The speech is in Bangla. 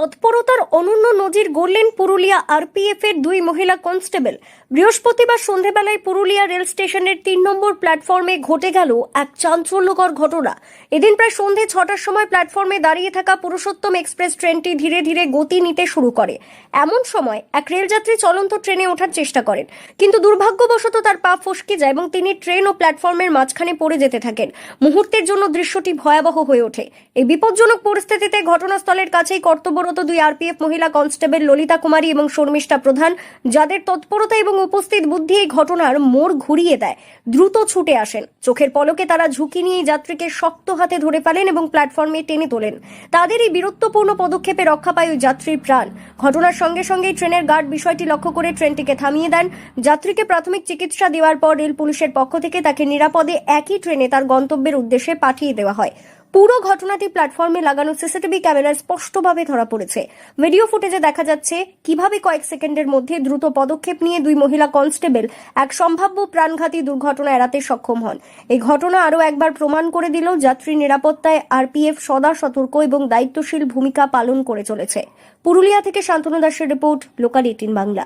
তৎপরতার অনন্য নজির গড়লেন পুরুলিয়া আরপিএফ এর দুই মহিলা কনস্টেবল। বৃহস্পতিবার সন্ধেবেলায় পুরুলিয়া রেল স্টেশনের তিন নম্বর প্ল্যাটফর্মে ঘটে গেল এক চাঞ্চল্যকর ঘটনা। এদিন প্রায় সন্ধে ছটার সময় প্ল্যাটফর্মে দাঁড়িয়ে থাকা পুরুষোত্তম এক্সপ্রেস ট্রেনটি ধীরে ধীরে গতি নিতে শুরু করে। এমন সময় এক রেলযাত্রী চলন্ত ট্রেনে ওঠার চেষ্টা করেন। কিন্তু দুর্ভাগ্যবশত তার পা ফসকে যায় এবং তিনি ট্রেন ও প্ল্যাটফর্মের মাঝখানে পড়ে যেতে থাকেন। মুহূর্তের জন্য দৃশ্যটি ভয়াবহ হয়ে ওঠে। এই বিপজ্জনক পরিস্থিতিতে ঘটনাস্থলের কাছেই কর্তব্যরত দুই আরপিএফ মহিলা কনস্টেবল ললিতা কুমারী এবং শর্মিষ্ঠা প্রধান, যাদের তৎপরতা এবং উপস্থিত বুদ্ধি এই ঘটনার মোড় ঘুরিয়ে দেয়, দ্রুত ছুটে আসেন। চোখের পলকে তারা ঝুঁকি নিয়ে যাত্রীকে শক্ত হাতে ধরে ফেলেন এবং প্ল্যাটফর্মে টেনে তোলেন। তাদের এই বীরত্বপূর্ণ পদক্ষেপে রক্ষা পায় ওই যাত্রীর প্রাণ। ঘটনার সঙ্গে সঙ্গেই ট্রেনের গার্ড বিষয়টি লক্ষ্য করে ট্রেনটিকে থামিয়ে দেন। যাত্রীকে প্রাথমিক চিকিৎসা দেওয়ার পর রেল পুলিশের পক্ষ থেকে তাকে নিরাপদে একই ট্রেনে তার গন্তব্যের উদ্দেশ্যে পাঠিয়ে দেওয়া হয়। পুরো ঘটনাটি প্ল্যাটফর্মে লাগানো সিসিটিভি ক্যামেরায় স্পষ্টভাবে ধরা পড়েছে। ভিডিও ফুটেজে দেখা যাচ্ছে কীভাবে কয়েক সেকেন্ডের মধ্যে দ্রুত পদক্ষেপ নিয়ে দুই মহিলা কনস্টেবল এক সম্ভাব্য প্রাণঘাতী দুর্ঘটনা এড়াতে সক্ষম হন। এই ঘটনা আরও একবার প্রমাণ করে দিল যাত্রী নিরাপত্তায় আরপিএফ সদা সতর্ক এবং দায়িত্বশীল ভূমিকা পালন করে চলেছে। পুরুলিয়া থেকে শান্তনু দাসের রিপোর্ট, লোকাল এইটিন বাংলা।